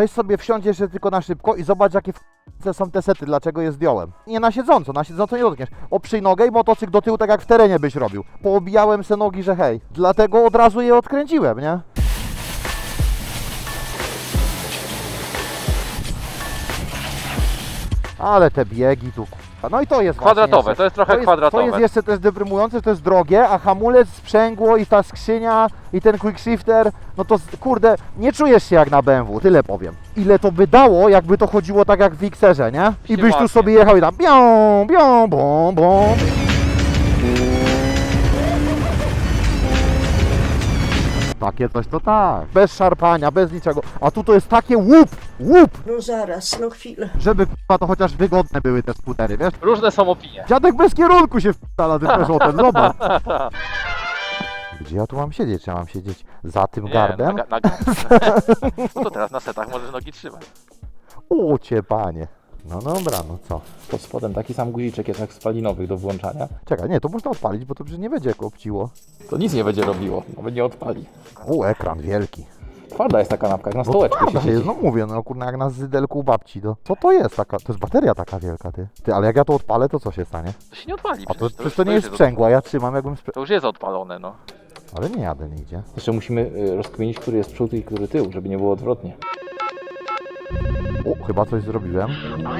Weź sobie wsiądź jeszcze tylko na szybko i zobacz jakie f***ce są te sety, dlaczego je zdjąłem. Nie na siedząco, na siedząco nie dotkniesz. Oprzyj nogę i motocykl do tyłu tak jak w terenie byś robił. Poobijałem se nogi, że hej. Dlatego od razu je odkręciłem, nie? Ale te biegi tu. No i to jest właśnie Kwadratowe, jeszcze- to jest trochę To kwadratowe. jest jeszcze też deprymujące, to jest drogie, a hamulec, sprzęgło i ta skrzynia i ten quick shifter, no to kurde, nie czujesz się jak na BMW, tyle powiem. Ile to by dało, jakby to chodziło tak jak w Xerze, nie? I byś tu sobie jechał i tam bią, bią, bom, bom. Takie coś to tak, bez szarpania, bez niczego. A tu to jest takie łup, łup, No zaraz, no chwilę. żeby k***a, to chociaż wygodne były te skutery, wiesz? Różne są opinie. Dziadek bez kierunku się wpala tym Peugeotem, zobacz. Gdzie ja tu mam siedzieć? Ja mam siedzieć za tym Nie, gardem? Na, na, no to teraz na setach możesz nogi trzymać. O cię panie. No dobra, no co? Pod spodem taki sam guziczek jest jak w spalinowych do włączania. Czekaj, nie, to można odpalić, bo to przecież nie będzie kopciło. To nic nie będzie robiło, nawet nie odpali. O, ekran wielki. Twarda jest ta kanapka, jak na No stołeczku się siedzi. jest, no mówię, no kurna jak na zydelku u babci, to co to jest taka, to jest bateria taka wielka, ty. Ty, ale jak ja to odpalę, to co się stanie? To się nie odpali. A to, przecież przecież już- to nie jest sprzęgło, a ja trzymam jakbym sprze... To już jest odpalone, no. Ale nie jadę nigdzie. Jeszcze musimy y, rozkminić, który jest przód i który tył, żeby nie było odwrotnie. O, chyba coś zrobiłem.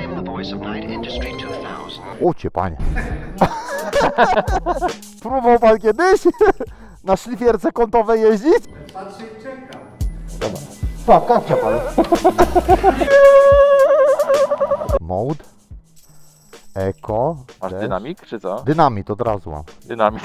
I am the voice of Night Industry 2000. O cię panie. Próbował pan kiedyś na szlifierce kątowej jeździć? Dobra. Pa, kapcia pan. Mode. Eko. Masz dynamik, czy co? Dynamit od razu mam. Dynamik.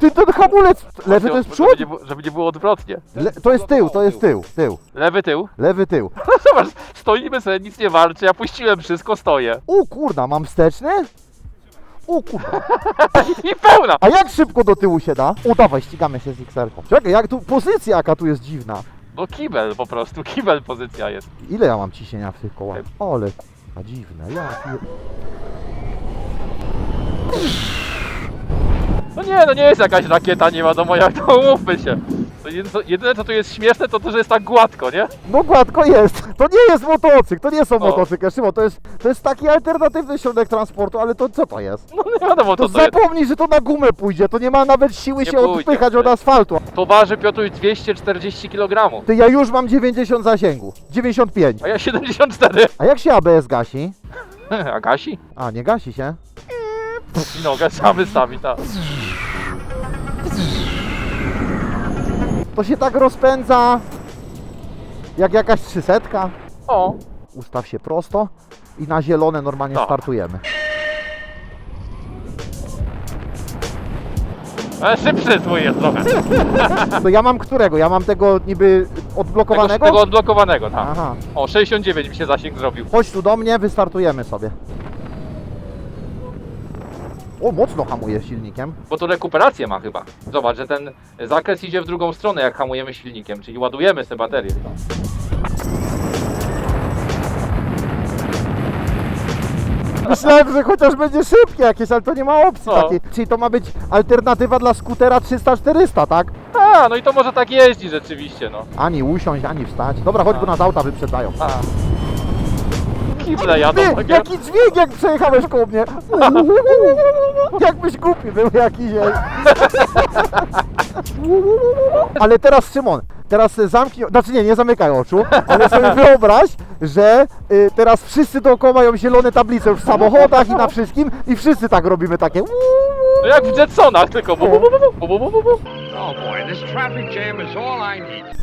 Ty ten hamulec, lewy to jest Żeby przód? nie, było- żeby nie było odwrotnie. Le, to jest tył, to jest tył, tył. Lewy tył. Lewy tył. Zobacz, stoimy sobie, nic nie walczy, ja puściłem wszystko, stoję. O kurna, mam wsteczny? O kurna. I pełna! A jak szybko do tyłu się da? O dawaj, ścigamy się z XR-ką. Czekaj, jak tu, pozycja jaka tu jest dziwna. No kibel po prostu, kibel pozycja jest. Ile ja mam ciśnienia w tych kołach? Ale kurwa, dziwne, ja. No nie, no nie jest jakaś rakieta, nie wiadomo jak to umówmy się. To jedyne, jedyne co tu jest śmieszne to to, że jest tak gładko, nie? No gładko jest. To nie jest motocykl, to nie są motocykle, Szymon, to jest, to jest taki alternatywny środek transportu, ale to co to jest? No nie wiadomo To co to jest. zapomnij, że to na gumę pójdzie, to nie ma nawet siły Nie się pójdzie. odpychać od asfaltu. To waży Piotruś 240 kg, Ty, ja już mam 90 zasięgu, 95. a ja 74. A jak się ABS gasi? A gasi? A, nie gasi się? I nogę trzeba wystawić, tak. To się tak rozpędza, jak jakaś trzysetka. O, Ustaw się prosto i na zielone normalnie startujemy. ale szybszy twój jest trochę. To ja mam którego? Ja mam tego niby Tego, odblokowanego? tego odblokowanego, tak. Aha. O, 69 mi się zasięg zrobił. Chodź tu do mnie, wystartujemy sobie. O, mocno hamuje silnikiem. Bo to rekuperację ma chyba. Zobacz, że ten zakres idzie w drugą stronę, jak hamujemy silnikiem, czyli ładujemy sobie baterię. Myślałem, że chociaż będzie szybkie jakieś, ale to nie ma opcji No. takiej. Czyli to ma być alternatywa dla skutera 300-400, tak? A, no i to może tak jeździ rzeczywiście, no. Ani usiąść, ani wstać. Dobra, chodź, bo nas auta wyprzedają. A. Kible jadą. Ty, takie. jaki dźwięk jak przejechałeś koło mnie. Jakbyś głupi był jakiś. ej. Ale teraz Szymon, teraz zamknij, znaczy nie, nie zamykaj oczu, ale sobie wyobraź, że y, teraz wszyscy dookoła mają zielone tablice już w samochodach i na wszystkim i wszyscy tak robimy takie. No jak w Jetsonach, tylko bu, bu, bu, bu, bu, bu, bu, bu. Oh boy, this traffic jam is all I need.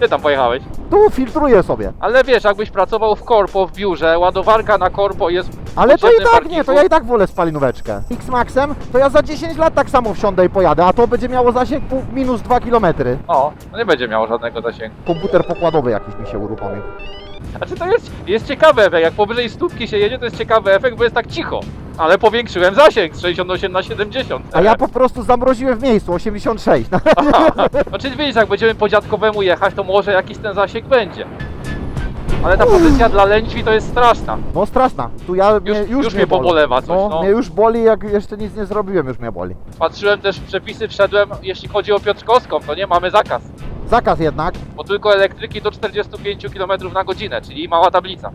Ty tam pojechałeś. Tu filtruję sobie. Ale wiesz, jakbyś pracował w korpo, w biurze, ładowarka na korpo jest w Ale to i podziemnym tak nie, to parkingu. ja i tak wolę spalinóweczkę. X-Maxem to ja za 10 lat tak samo wsiądę i pojadę, a to będzie miało zasięg pół, minus 2 km. O, no nie będzie miało żadnego zasięgu. Komputer pokładowy jakiś mi się uruchomił. Znaczy to jest, jest ciekawy efekt, jak powyżej stópki się jedzie, to jest ciekawy efekt, bo jest tak cicho. Ale powiększyłem zasięg z 68 na 70. A ja po prostu zamroziłem w miejscu 86. No, czyli widzisz, jak będziemy po dziadkowemu jechać, to może jakiś ten zasięg będzie. Ale ta pozycja dla lędźwi to jest straszna. no straszna. Tu ja mnie, Już- już, już mnie mnie pobolewa coś, No, no. mnie już boli, jak jeszcze nic nie zrobiłem, już mnie boli. Patrzyłem też w przepisy, wszedłem, jeśli chodzi o Piotrkowską, to nie mamy zakaz. Zakaz jednak. Bo tylko elektryki do 45 km na godzinę, czyli mała tablica.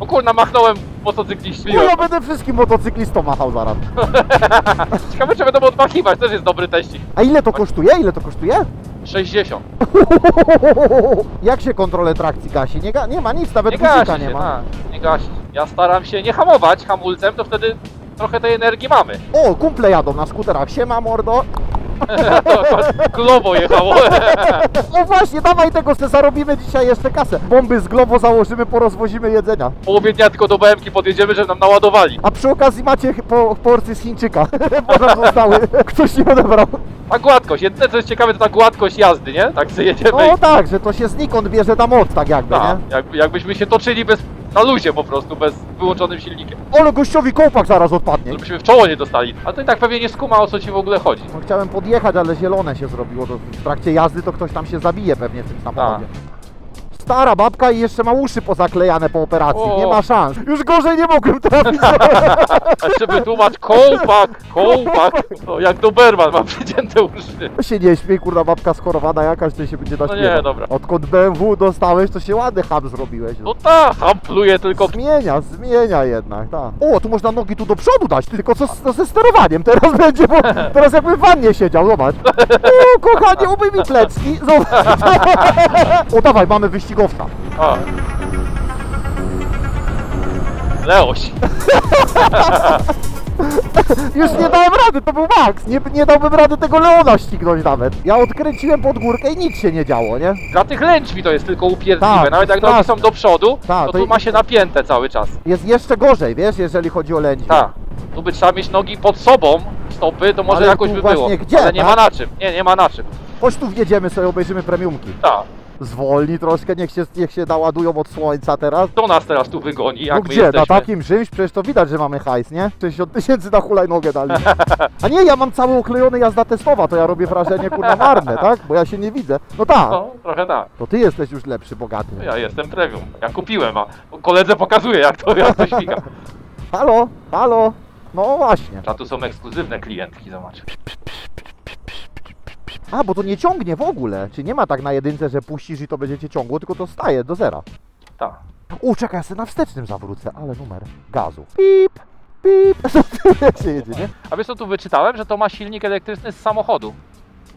O kurna, machnąłem motocykliści. No ja będę wszystkim motocyklistom machał zaraz. Ciekawe, czy będą odmachiwać, też jest dobry teścik. A ile to kosztuje? Ile to kosztuje? 60. Jak się kontrolę trakcji gasi? Nie, ga- nie ma nic, nawet Nie guzika nie się, ma. tak, nie gasi. Ja staram się nie hamować hamulcem, to wtedy trochę tej energii mamy. O, kumple jadą na skuterach. Siema mordo. Globo jechało. O właśnie, dawaj tego, se zarobimy dzisiaj jeszcze kasę. Bomby z Globo założymy, porozwozimy jedzenia. W połowie dnia tylko do BMK podjedziemy, żeby nam naładowali. A przy okazji macie po, porcję z Chińczyka. Bo nam zostały. Ktoś nie odebrał. Ta gładkość, jedyne co jest ciekawe to ta gładkość jazdy, nie? Tak sobie jedziemy No i... tak, że to się znikąd bierze ta moc, tak jakby, Ta, nie? jak, jakbyśmy się toczyli bez, na luzie po prostu, bez wyłączonym silnikiem. Ale gościowi kołpak zaraz odpadnie. Żebyśmy w czoło nie dostali. A to i tak pewnie nie skuma o co ci w ogóle chodzi. No, chciałem podjechać, ale zielone się zrobiło. To w trakcie jazdy to ktoś tam się zabije pewnie w tym samochodzie. Stara babka i jeszcze ma uszy pozaklejane po operacji. O. Nie ma szans. Już gorzej nie mogłem trafić. A jeszcze wytłumacz kołpak, kołpak. No jak Doberman ma przycięte uszy. To się nie śmiej, kurwa, babka schorowana jakaś, to się będzie No naśmiewał. nie, dobra. Odkąd BMW dostałeś, to się ładny ham zrobiłeś. No ta, hampluje tylko. Zmienia, zmienia jednak, tak. O, tu można nogi tu do przodu dać, tylko co, z- co ze sterowaniem teraz będzie, bo teraz jakby w wannie siedział, zobacz. O, kochanie, umyj mi plecki, zobacz. O, dawaj, mamy wyścigowca. A. Leoś. Już nie dałem rady, to był Max. Nie, nie dałbym rady tego Leona ścignąć nawet. Ja odkręciłem pod górkę i nic się nie działo, nie? Dla tych lędźwi to jest tylko upierdliwe. Tak, Nawet jak tak. nogi są do przodu, Tak, to to tu i- ma się napięte cały czas. Jest jeszcze gorzej, wiesz, jeżeli chodzi o lędźwie. Tak. Tu by trzeba mieć nogi pod sobą, stopy, to może Ale jakoś tu by właśnie było. gdzie, Ale nie tak? ma na czym. Nie, nie ma na czym. Chodź tu wjedziemy sobie, obejrzymy premiumki. Tak. Zwolni troszkę, niech się, niech się naładują od słońca teraz. To nas teraz tu wygoni, jak no my gdzie, jesteśmy. na takim czymś? Przecież to widać, że mamy hajs, nie? 60 tysięcy na hulajnogę dali. A nie, ja mam cały oklejony jazda testowa, to ja robię wrażenie kurwa marne, tak? Bo ja się nie widzę. No tak, No, trochę tak. to ty jesteś już lepszy, bogaty. Ja jestem premium. Ja kupiłem, a koledze pokazuję jak to, jak to śmiga. Halo, halo. No właśnie. A tu są ekskluzywne klientki, zobacz. A, bo to nie ciągnie w ogóle. Czy nie ma tak na jedynce, że puścisz i to będziecie ciągło, tylko to staje do zera. Tak. U, czekaj, ja sobie na wstecznym zawrócę, ale numer gazu. Pip, pip. Jak się jedzie, nie? A wiesz co tu wyczytałem, że to ma silnik elektryczny z samochodu.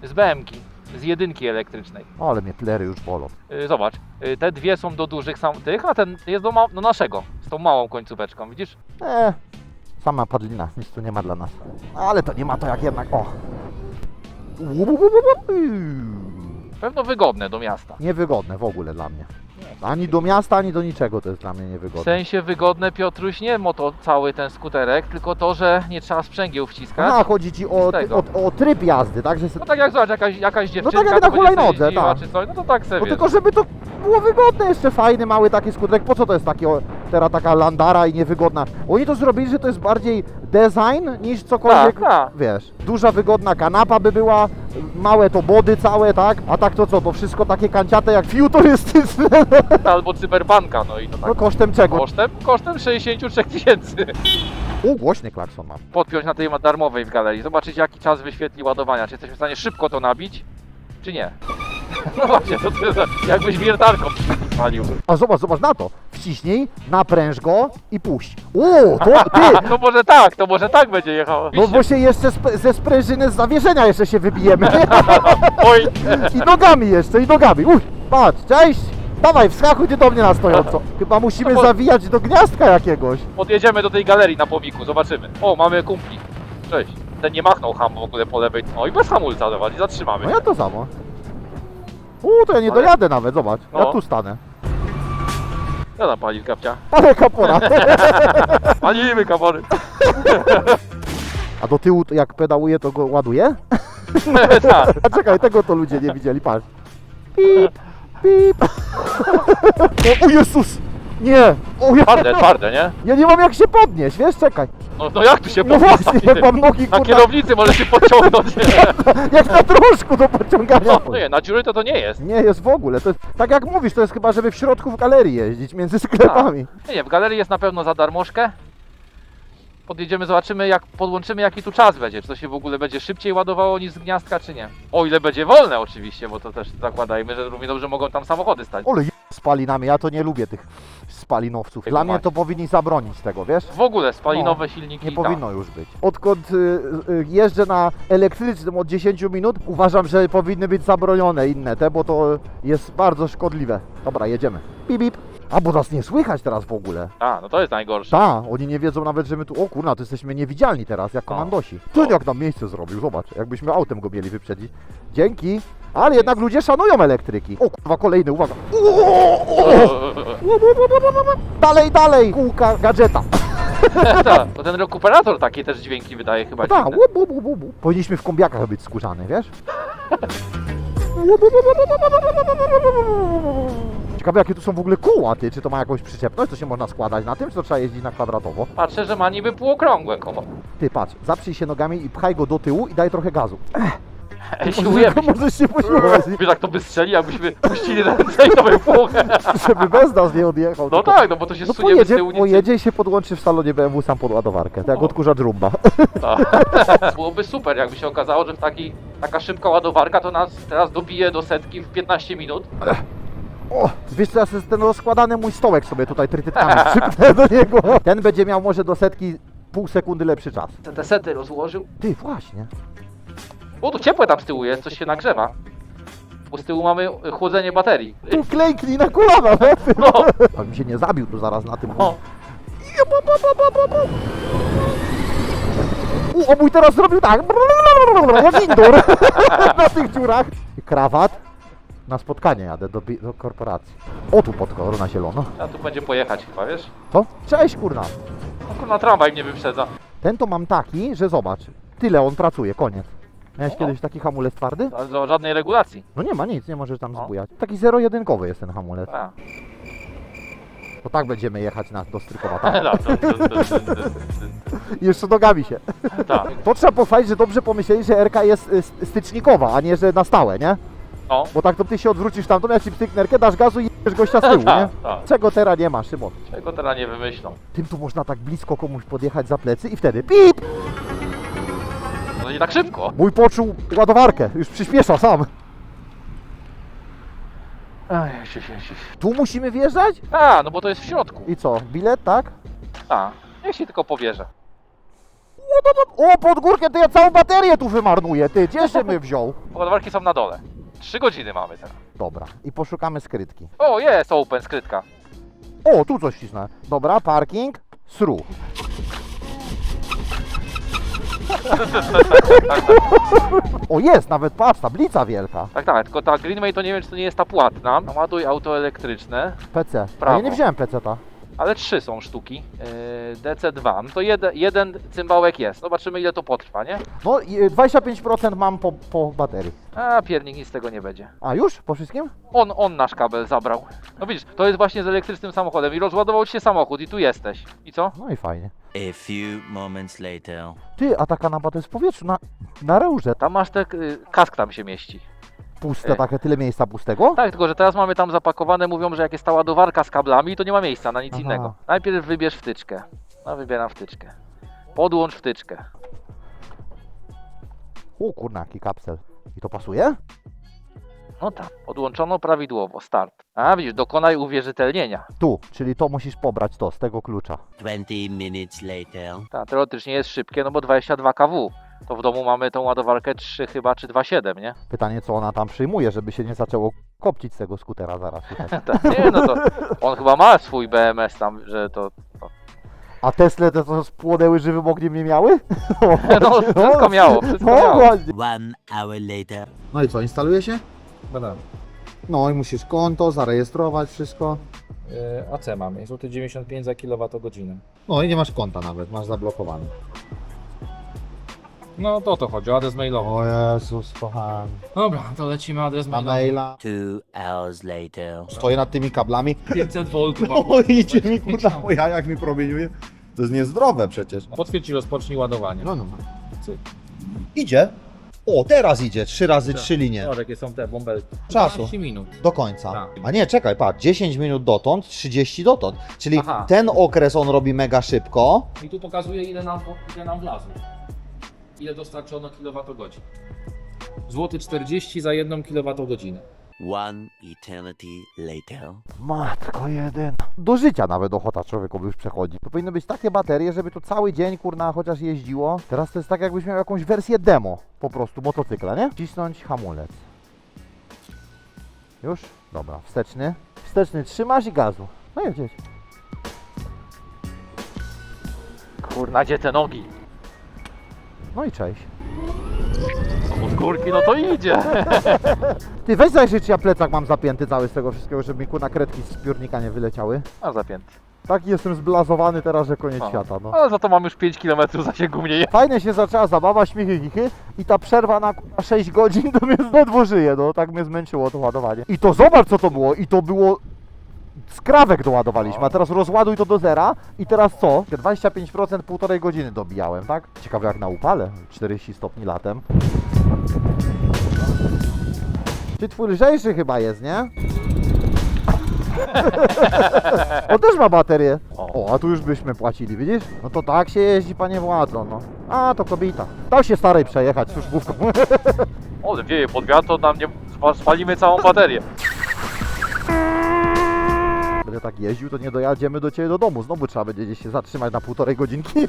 Z BMki. Z jedynki elektrycznej. O, ale mnie plery już bolą. Yy, zobacz, yy, te dwie są do dużych sam tych, a ten jest do, ma- do naszego. Z tą małą końcóweczką, widzisz? E, sama padlina, nic tu nie ma dla nas. Ale to nie ma to jak jednak, o. Pewno wygodne do miasta. Niewygodne w ogóle dla mnie. Ani do miasta, ani do niczego to jest dla mnie W niewygodne. sensie wygodne, Piotruś, nie moto cały ten skuterek, tylko to, że nie trzeba sprzęgieł wciskać. A, chodzi ci o, Z tego. o, o tryb jazdy, tak? Że se, No tak jak zobacz, jakaś, jakaś dziewczynka tak jak na to będzie sobie hulajnodze, jeździła, tak. czy coś, no to tak sobie. no tylko żeby to było wygodne, jeszcze fajny, mały taki skuterek. Po co to jest taki, o, teraz taka landara i niewygodna? Oni to zrobili, że to jest bardziej design niż cokolwiek, Tak, tak. wiesz. Duża, wygodna kanapa by była, małe to body całe, tak? A tak to co, to wszystko takie kanciate jak futurystyczne. Albo cyberbanka, no i to tak. No kosztem czego? Kosztem? Kosztem 63 tysięcy. U, głośny klakson mam. Podpiąć na tej darmowej w galerii, zobaczyć jaki czas wyświetli ładowania, czy jesteśmy w stanie szybko to nabić, czy nie. No właśnie, to, to jest, jakbyś wiertarką palił. A zobacz, zobacz na to. Wciśnij, napręż go i puść. O, to ty! No może tak, to może tak będzie jechało. No bo się jeszcze sp- ze sprężyny z zawieszenia jeszcze się wybijemy. Oj, I nogami jeszcze, i nogami. Uj, patrz, cześć! Dawaj, wskakuj ty do mnie na stojąco. Chyba musimy No bo- zawijać do gniazdka jakiegoś. podjedziemy do tej galerii na pomiku, zobaczymy. O, mamy kumpli. Cześć. Ten nie machnął ham w ogóle po lewej. O i bez hamulca, zobacz, i zatrzymamy. No ja to samo. U, to ja nie Ale- dojadę nawet, zobacz. Ja No. tu stanę. Ja tam palić kapcia. Ale kapora. Palimy kapory. A do tyłu to jak pedałuje, to go ładuje? tak. A czekaj, tego to ludzie nie widzieli, patrz. Pip, pip. O, o Jezus! Nie! O, ja, Twarde, twarde, nie? ja nie mam jak się podnieść, wiesz, czekaj. No, no jak tu się No podnieść? właśnie, mam nogi, Na kurwa, kierownicy może się podciągnąć. jak na troszku do pociągania. No nie, na dziury to to nie jest. Nie jest w ogóle, to jest, tak jak mówisz, to jest chyba, żeby w środku w galerii jeździć, między sklepami. Nie, nie, w galerii jest na pewno za darmożkę. podjedziemy, zobaczymy jak podłączymy jaki tu czas będzie, czy to się w ogóle będzie szybciej ładowało niż z gniazdka, czy nie. O ile będzie wolne oczywiście, bo to też zakładajmy, że równie dobrze mogą tam samochody stać. Ole spalinami, ja to nie lubię tych spalinowców. Dla mnie to powinni zabronić tego, wiesz? W ogóle spalinowe silniki Nie i tak. powinno już być. Odkąd y, y, jeżdżę na elektrycznym od 10 minut, uważam, że powinny być zabronione inne te, bo to jest bardzo szkodliwe. Dobra, jedziemy. Bip, bip. A, bo nas nie słychać teraz w ogóle. A, no to jest najgorsze. Ta, oni nie wiedzą nawet, że my tu, o kurna, to jesteśmy niewidzialni teraz, jak No. komandosi. Ty jak nam miejsce zrobił, zobacz, jakbyśmy autem go mieli wyprzedzić. Dzięki. Ale jednak ludzie szanują elektryki. O kurwa, kolejny, uwaga. Dalej, dalej, kółka gadżeta. Tak, to ten rekuperator takie też dźwięki wydaje chyba Tak, dziwne. łup, łup, łup. Powinniśmy w kombiakach być skórzany, wiesz? Ciekawe jakie tu są w ogóle kóła, ty, czy to ma jakąś przyczepność, to się można składać na tym, czy to trzeba jeździć na kwadratowo? Patrzę, że ma niby półokrągłe koło. Ty, patrz, zaprzyj się nogami i pchaj go do tyłu i daj trochę gazu. Ej, siłujemy się. Możesz się posiłować, Wiesz jak to by strzeli, jakbyśmy puścili ręce i to by płuchę. żeby bez nas nie odjechał. No tylko- tak, no bo to się No zsuniemy z pojedzie, tyłu, nie pojedzie i się podłączy w salonie BMW sam pod ładowarkę, tak jak O. odkurzacz rumba. Tak. Byłoby super, jakby się okazało, że taki, taka szybka ładowarka to nas teraz dobije do setki w 15 minut. O, wiesz ja sobie ten rozkładany mój stołek sobie tutaj trytytkami przypnę do niego. Ten będzie miał może do setki pół sekundy lepszy czas. Te- Te sety rozłożył. Ty, właśnie. O, tu ciepłe tam z tyłu jest, coś się nagrzewa. Bo z tyłu mamy chłodzenie baterii. Tu klęknij na kolana, no. No, Abym się nie zabił tu zaraz na tym. o, U, o mój teraz zrobił tak. Jak indoor. na tych dziurach. Krawat. Na spotkanie jadę do, do korporacji. O tu pod kolor na zielono. a tu będzie pojechać chyba, wiesz? Co? Cześć kurna. No kurwa, tramwaj mnie wyprzedza. Ten to mam taki, że zobacz. Tyle on pracuje, koniec. Miałeś O. kiedyś taki hamulec twardy? Ale do żadnej regulacji. No nie ma nic, nie możesz tam O. zbujać. Taki zero-jedynkowy jest ten hamulec. A. To tak będziemy jechać na, do Strykowa. Tak. No. I Jeszcze nogami się. Tak. To trzeba pochwalić, że dobrze pomyśleli, że RK jest y, stycznikowa, a nie, że na stałe, nie? No. Bo tak to ty się odwrócisz tam, to jak ci dasz gazu i jedziesz gościa z tyłu, nie? Tak, tak. Czego teraz nie ma, Szymon? Czego teraz nie wymyślą? Tym tu można tak blisko komuś podjechać za plecy i wtedy pip! Tak szybko. Mój poczuł ładowarkę, już przyspiesza sam. Ej, się, się, się. Tu musimy wjeżdżać? A, no bo to jest w środku. I co, bilet, tak? A, niech się tylko powierzę. O, pod górkę to ja całą baterię tu wymarnuję, ty, gdzie się my wziął? Ładowarki są na dole. Trzy godziny mamy teraz. Dobra, i poszukamy skrytki. O, jest open, skrytka. O, tu coś cisnę. Dobra, parking, sru. O, jest, nawet patrz, tablica wielka. Tak, tak, tylko ta Greenway to nie wiem, czy to nie jest ta płatna. Ładuj auto elektryczne, PC. A Prawo. ja nie wziąłem PC-ta. Ale trzy są sztuki. Yy, DC2, no to jeden, jeden cymbałek jest. Zobaczymy, ile to potrwa, nie? No, i, y, 25% mam po, po baterii. A, piernik, nic z tego nie będzie. A, już? Po wszystkim? On, on nasz kabel zabrał. No widzisz, to jest właśnie z elektrycznym samochodem i rozładował ci się samochód i tu jesteś. I co? No i fajnie. A few moments later. Ty, a ta kanapa to jest w powietrzu, na, na reurze. Tam masz te, y, kask tam się mieści. Puste, Ej. takie tyle miejsca pustego? Tak, tylko że teraz mamy tam zapakowane, mówią, że jak jest ta ładowarka z kablami, to nie ma miejsca na nic Aha. innego. Najpierw wybierz wtyczkę. No wybieram wtyczkę. Podłącz wtyczkę. O, kurna, jaki kapsel. I to pasuje? No tak, podłączono prawidłowo, start. A widzisz, dokonaj uwierzytelnienia. Tu, czyli to musisz pobrać to, z tego klucza. 20 minutes later. Tak, teoretycznie jest szybkie, no bo 22 kW. To w domu mamy tą ładowarkę 3 chyba, czy 2,7, nie? Pytanie, co ona tam przyjmuje, żeby się nie zaczęło kopcić z tego skutera zaraz. tutaj. Tak, nie, no to on chyba ma swój BMS tam, że to... A Tesla to, to spłonęły żywym ogniem nie miały? No, wszystko miało, wszystko no, miało. właśnie. One hour later. No i co, instaluje się? Badam. No i musisz konto, zarejestrować wszystko. Yy, AC mamy, złoty 95 za kilowatogodzinę. No i nie masz konta nawet, masz zablokowane. No to o to chodzi, o adres mailowy. O Jezus, kochany. Dobra, to lecimy adres Na mailowy. maila. Two hours later. Stoję nad tymi kablami. 500 V. O, idzie mi kurwa po jajach mi promieniuje. To jest niezdrowe przecież. Potwierdź i rozpocznij ładowanie. No, no. Cyk. Idzie. O, teraz idzie, 3 razy 3 linie. Zobacz, jakie są te bąbelki. Czasu. 12 minut. Do końca. Tak. A nie, czekaj, patrz, 10 minut dotąd, 30 dotąd. Czyli Aha. ten okres on robi mega szybko. I tu pokazuje, ile nam, ile nam wlazło. Ile dostarczono kilowatogodzin. Złoty 40 za 1 kilowatogodzinę. One eternity later. Matko jedyna. Do życia nawet ochota człowiekowi już przechodzi. To powinny być takie baterie, żeby to cały dzień, kurna, chociaż jeździło. Teraz to jest tak, jakbyś miał jakąś wersję demo po prostu motocykla, nie? Cisnąć hamulec. Już? Dobra, wsteczny. Wsteczny trzymasz i gazu. No jedziesz. Kurna, gdzie te nogi? No i cześć. Z górki, no to idzie. Ty weź zajrzyj, czy ja plecak mam zapięty cały z tego wszystkiego, żeby mi kurna kredki z piórnika nie wyleciały. A zapięty. Tak jestem zblazowany teraz, że koniec świata, no. Ale za to mam już 5 km zasięgu mniej. Fajnie się zaczęła zabawa, śmichy, chichy i ta przerwa na kurwa, 6 godzin to mnie ledwo żyje, no tak mnie zmęczyło to ładowanie. I to zobacz co to było, i to było skrawek doładowaliśmy, a teraz rozładuj to do zera i teraz co? 25% półtorej godziny dobijałem, tak? Ciekawe jak na upale, 40 stopni latem. Ty twój lżejszy chyba jest, nie? On też ma baterię. O, a tu już byśmy płacili, widzisz? No to tak się jeździ, panie władzo, no. A, to kobieta. Dał się starej przejechać służbówką. O, wieje pod wiatr, to nam nie spa- spalimy całą baterię. Będę tak jeździł, to nie dojadziemy do ciebie do domu. Znowu trzeba będzie gdzieś się zatrzymać na półtorej godzinki.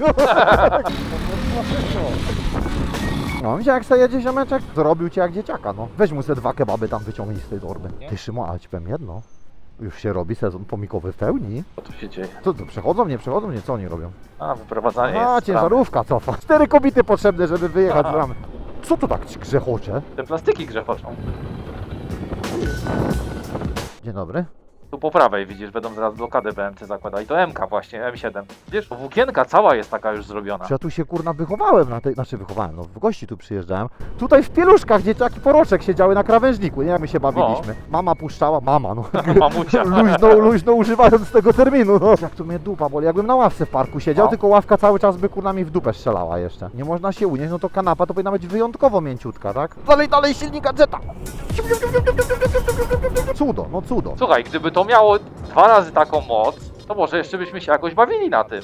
No, się jak sobie jedzie ziomeczek, zrobił cię jak dzieciaka, no. Weź mu se dwa kebaby tam wyciągnij z tej torby. Ty Szymon, ale ci powiem jedno. Już się robi sezon pomikowy w pełni. Co tu się dzieje? Co to, przechodzą, nie przechodzą, nie, co oni robią? A, wyprowadzanie A, jest ciężarówka cofa. Cztery kobiety potrzebne, żeby wyjechać z ramy. Co to tak grzechocze? Te plastiki grzechoczą. Dzień dobry. Tu po prawej widzisz, będą zaraz blokadę BMC zakładali. To MK właśnie, M7. Wiesz, włókienka cała jest taka już zrobiona. Ja tu się kurna wychowałem na tej, znaczy wychowałem, no w gości tu przyjeżdżałem. Tutaj w pieluszkach dzieciaki poroczek siedziały na krawężniku, nie jak my się bawiliśmy. Mama puszczała, mama no. Mamucia. luźno, luźno używając tego terminu, no. Jak tu mnie dupa boli, jakbym na ławce w parku siedział, No. tylko ławka cały czas by kurna mi w dupę strzelała jeszcze. Nie można się unieść, no to kanapa to powinna być wyjątkowo mięciutka, tak? Dalej, dalej, silnika Jetta! Cudo, no cudo. Słuchaj, gdyby to miało dwa razy taką moc, to może jeszcze byśmy się jakoś bawili na tym.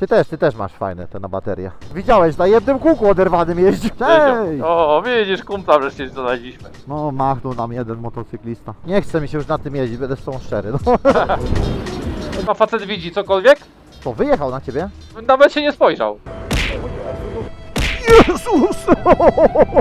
Ty też, ty też masz fajne te na baterię. Widziałeś, na jednym kółku oderwanym jeździ. Hej! O, widzisz, kumpla wreszcie znaleźliśmy. No, machnął nam jeden motocyklista. Nie chce mi się już na tym jeździć, będę z tą szczery. No. Chyba facet widzi cokolwiek? To wyjechał na ciebie? Nawet się nie spojrzał. Jezus!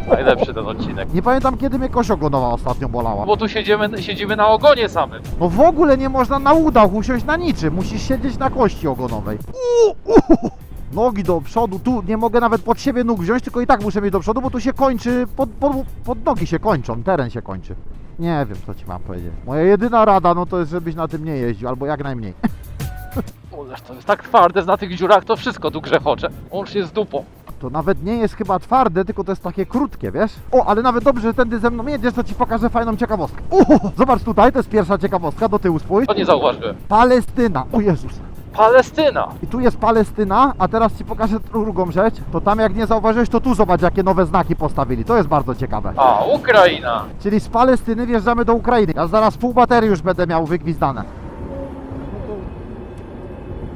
Najlepszy ten odcinek. Nie pamiętam kiedy mnie kość ogonowa ostatnio bolała. Bo tu siedzimy, siedzimy na ogonie samym. No w ogóle nie można na udach usiąść na niczym. Musisz siedzieć na kości ogonowej. U, u. Nogi do przodu, tu nie mogę nawet pod siebie nóg wziąć, tylko i tak muszę mieć do przodu, bo tu się kończy, pod, pod, pod nogi się kończą, teren się kończy. Nie wiem, co ci mam powiedzieć. Moja jedyna rada, no to jest, żebyś na tym nie jeździł, albo jak najmniej. Ależ to jest tak twarde, na tych dziurach to wszystko tu grzechocze. Łącznie jest dupą. To nawet nie jest chyba twarde, tylko to jest takie krótkie, wiesz? O, ale nawet dobrze, że tędy ze mną jedziesz, to ci pokażę fajną ciekawostkę. O, zobacz tutaj, to jest pierwsza ciekawostka, do tyłu spójrz. To nie zauważyłem. Palestyna, o Jezus. Palestyna! I tu jest Palestyna, a teraz ci pokażę drugą rzecz. To tam jak nie zauważyłeś, to tu zobacz jakie nowe znaki postawili. To jest bardzo ciekawe. A, Ukraina! Czyli z Palestyny wjeżdżamy do Ukrainy. Ja zaraz pół baterii już będę miał wygwizdane.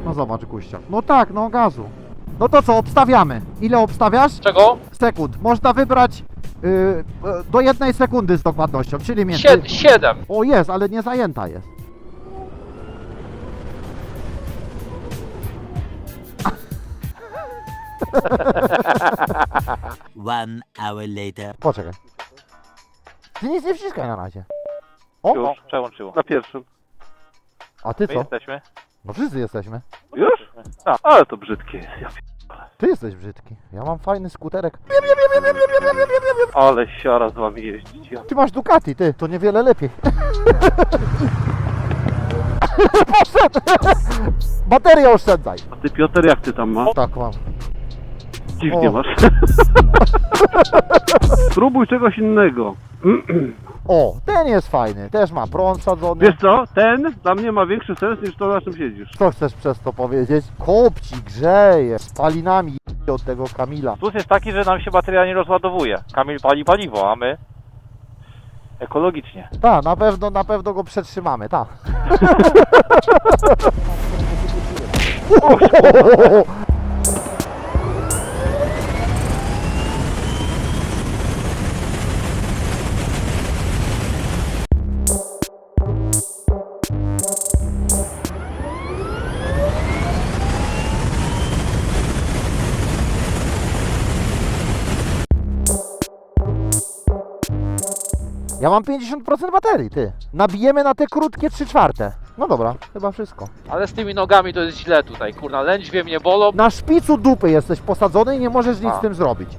No zobacz, Guścia. No tak, no gazu. No to co, obstawiamy. Ile obstawiasz? Czego? Sekund. Można wybrać yy, yy, do jednej sekundy z dokładnością, czyli między... Sie siedem. O jest, ale nie zajęta jest. One hour later. Poczekaj. Ty nic nie wciskaj na razie. O, Już, przełączyło. Na pierwszym. a ty My co? jesteśmy. No wszyscy jesteśmy. Już? A, ale to brzydkie jest. Ja Ty jesteś brzydki. Ja mam fajny skuterek. p- ale siara z wami jeździć. Ja Ty masz Ducati, ty. To niewiele lepiej. Poszedł! Baterię oszczędzaj. A ty Piotr, jak ty tam masz? Tak mam. Dziwnie O. masz. Spróbuj czegoś innego. O, ten jest fajny. Też ma prąd sadzony. Wiesz co? Ten dla mnie ma większy sens niż to, na czym siedzisz. Co chcesz przez to powiedzieć? Kopci, grzeje, spalinami. od tego Kamila. Plus jest taki, że nam się bateria nie rozładowuje. Kamil pali paliwo, a my ekologicznie. Tak, na pewno, na pewno go przetrzymamy, tak. Ja mam 50% baterii, ty. Nabijemy na te krótkie 3 czwarte. No dobra, chyba wszystko. Ale z tymi nogami to jest źle tutaj, kurna, lędźwie mnie bolą. Na szpicu dupy jesteś posadzony i nie możesz nic A. z tym zrobić.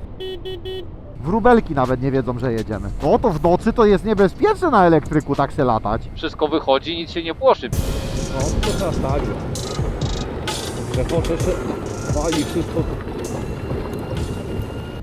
Wróbelki nawet nie wiedzą, że jedziemy. No to w nocy to jest niebezpieczne na elektryku tak se latać. Wszystko wychodzi, nic się nie płoszy. No to teraz tak. Przepoczę się, wali wszystko.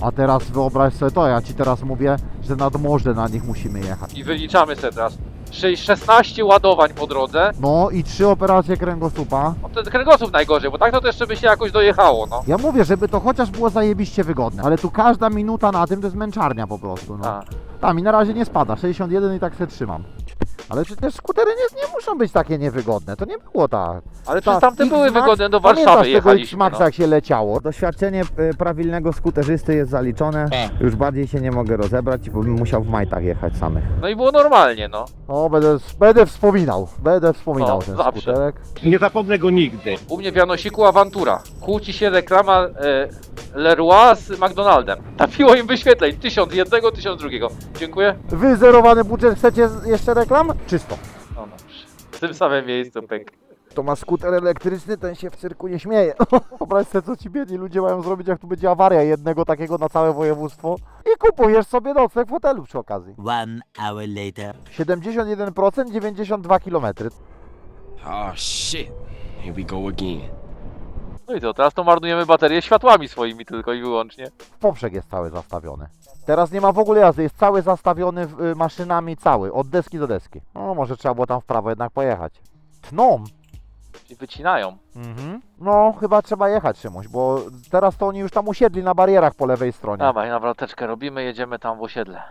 A teraz wyobraź sobie to, ja ci teraz mówię, że nad morze na nich musimy jechać. I wyliczamy sobie teraz. 6, 16 ładowań po drodze. No i trzy operacje kręgosłupa. No ten kręgosłup najgorzej, bo tak to, to jeszcze by się jakoś dojechało, no. Ja mówię, żeby to chociaż było zajebiście wygodne, ale tu każda minuta na tym to jest męczarnia po prostu, no. A. Tam i na razie nie spada, 61 i tak se trzymam. Ale przecież skutery nie, nie muszą być takie niewygodne, to nie było tak. Ale przecież Ta tamte były X-Max- wygodne, do Pamiętasz Warszawy tego jechaliśmy. X-Maxa No. jak się leciało? Doświadczenie y, prawilnego skuterzysty jest zaliczone. Już bardziej się nie mogę rozebrać, bo bym musiał w majtach jechać samych. no i było normalnie, no. O, będę, będę wspominał, będę wspominał No, ten zawsze. skuterek. Nie zapomnę go nigdy. U mnie w Janosiku awantura. Kłóci się reklama e, Leroy z McDonaldem. Napiło im wyświetleń. Tysiąc jednego, tysiąc drugiego. Dziękuję. Wyzerowany budżet, chcecie z- jeszcze reklam? Czysto. No dobrze. W tym samym miejscu pęk. To ma skuter elektryczny, ten się w cyrku nie śmieje. Wyobraź sobie, co ci biedni ludzie mają zrobić, jak tu będzie awaria jednego takiego na całe województwo. I kupujesz sobie nocleg w hotelu przy okazji. One hour later. 71%, 92 km. Oh shit. Here we go again. No i co, teraz to marnujemy baterię światłami swoimi tylko i wyłącznie. Poprzek jest cały zastawiony. Teraz nie ma w ogóle jazdy, jest cały zastawiony y, maszynami, cały, od deski do deski. No, może trzeba było tam w prawo jednak pojechać. Tną. I wycinają. Mhm. No, chyba trzeba jechać Szymuś, bo teraz to oni już tam usiedli na barierach po lewej stronie. Dawaj, nawroteczkę robimy, jedziemy tam w osiedle.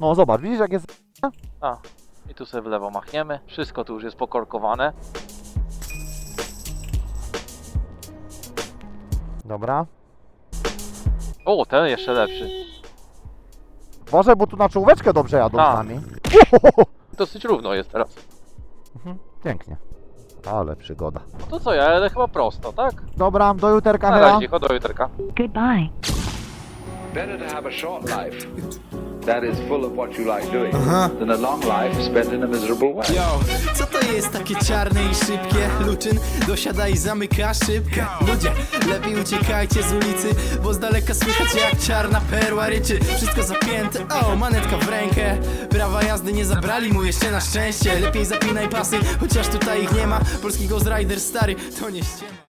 No, zobacz, widzisz jak jest... I tu sobie w lewo machniemy. Wszystko tu już jest pokorkowane. Dobra. O, ten jeszcze lepszy. Uważaj, bo tu na czołóweczkę dobrze jadą Tak. z nami. Dosyć równo jest teraz. Pięknie. Ale przygoda. To co, ja jadę chyba prosto, tak? Dobra, do juterka, Na razie, chodź do jutrka. Goodbye. Better to have a short life that is full of what you like doing than a long life spent in a miserable way. Yo, co to jest takie czarne i szybkie? Luczyn dosiada i zamyka szybkę. Ludzie, lepiej uciekajcie z ulicy, bo z daleka słychać jak czarna perła ryczy. Wszystko zapięte, o, manetka w rękę. Prawa jazdy nie zabrali mu jeszcze na szczęście. Lepiej zapinaj pasy, chociaż tutaj ich nie ma. Polski Ghost Rider stary, to nie ściema.